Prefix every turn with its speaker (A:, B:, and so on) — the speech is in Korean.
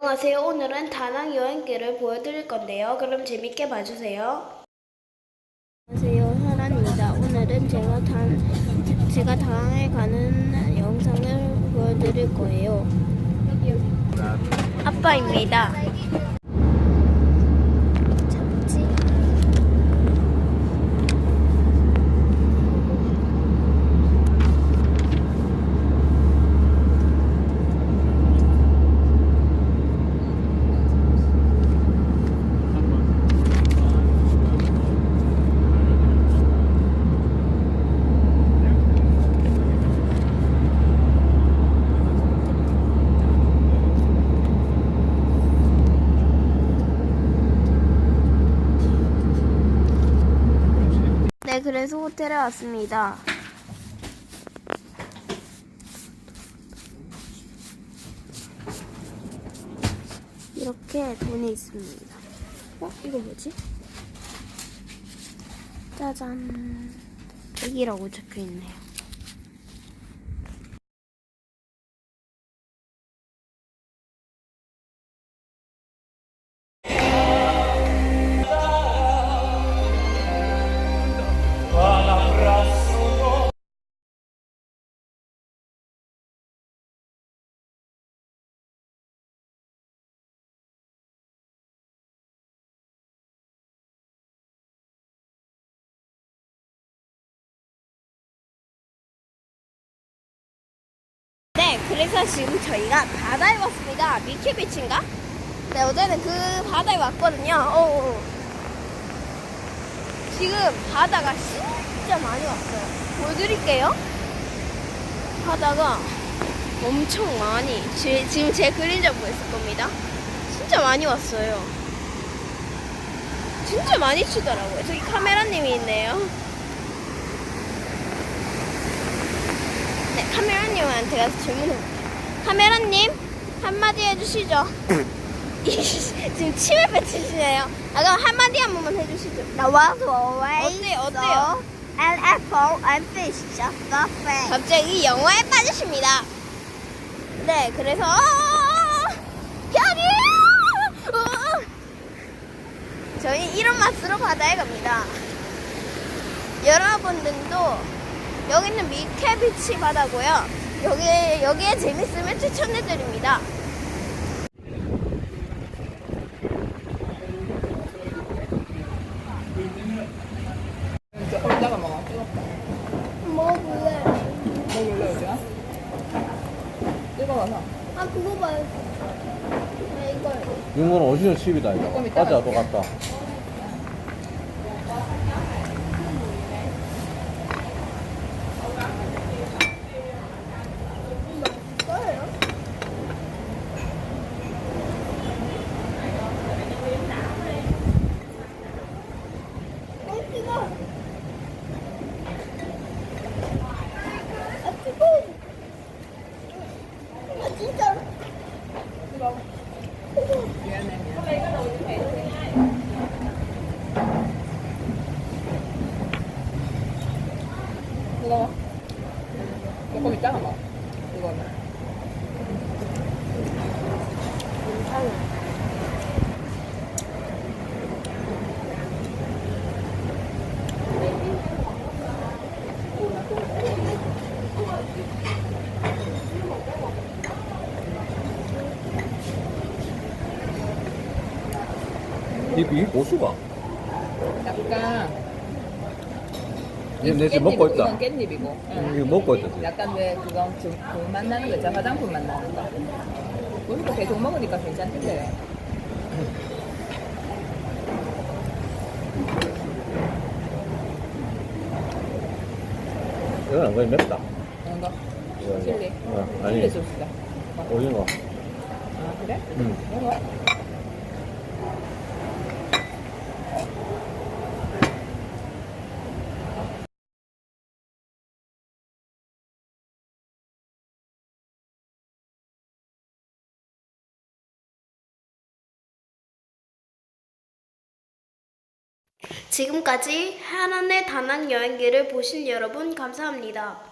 A: 안녕하세요. 오늘은 다낭 여행기를 보여드릴 건데요. 그럼 재밌게 봐주세요. 안녕하세요. 현아입니다. 오늘은 제가 다, 제가 다낭에 가는 영상을 보여드릴 거예요. 아빠입니다. 참치. 네, 그래서 호텔에 왔습니다. 이렇게 돈이 있습니다. 어? 이거 뭐지? 짜잔. 100이라고 적혀 있네요. 그래서 지금 저희가 바다에 왔습니다. 미키비치인가? 네, 어제는 그 바다에 왔거든요. 어, 지금 바다가 진짜 많이 왔어요. 보여드릴게요. 바다가 엄청 많이, 지, 지금 제 그림 잡고 있을 겁니다. 진짜 많이 왔어요. 진짜 많이 치더라고요. 저기 카메라님이 있네요. 네, 카메라님한테 가서 질문해볼게요. 카메라님, 한마디 해주시죠. 지금 침을 뱉으시네요. 아, 그럼 한마디 한 번만 해주시죠.
B: 나와서
A: 어때요, 어때요?
B: An apple and fish just the same.
A: 갑자기 영화에 빠지십니다. 네, 그래서 형이 어! 저희 이런 맛으로 바다에 갑니다. 여러분들도 여기는 미케비치 바다고요. 여기 여기에 재밌으면 추천해 드립니다.
C: 조금 이따가 먹어.
A: 먹어볼래?
C: 먹을래, 어디야? 뜨거워서.
A: 아 그거 봐요. 아 이걸.
D: 이건 오징어 칩이다 이거.
C: 조금 이따가
D: 과자 또 같다.
C: 미안해, 미안해. 뜨거워. 조금 이따가 먹어. 뜨거우면.
D: 이, 이 고수가.
C: 약간.
D: 얘내 지금
C: 먹고
D: 있다.
C: 이건 깻잎이고. 응.
D: 이거 먹고 있다. 지금.
C: 약간 왜 그거 좀, 그 맛나는 거 있잖아. 화장품 맛나는 거. 우리도 계속 먹으니까 괜찮던데.
D: 이건 안 거의 맵다.
C: 이런 거.
D: 이거, 이거.
C: 칠리.
D: 어, 아니
C: 칠리 소스다.
D: 오징어.
C: 아, 그래?
D: 응.
C: 먹어.
A: 지금까지 하나의 다낭 여행기를 보신 여러분 감사합니다.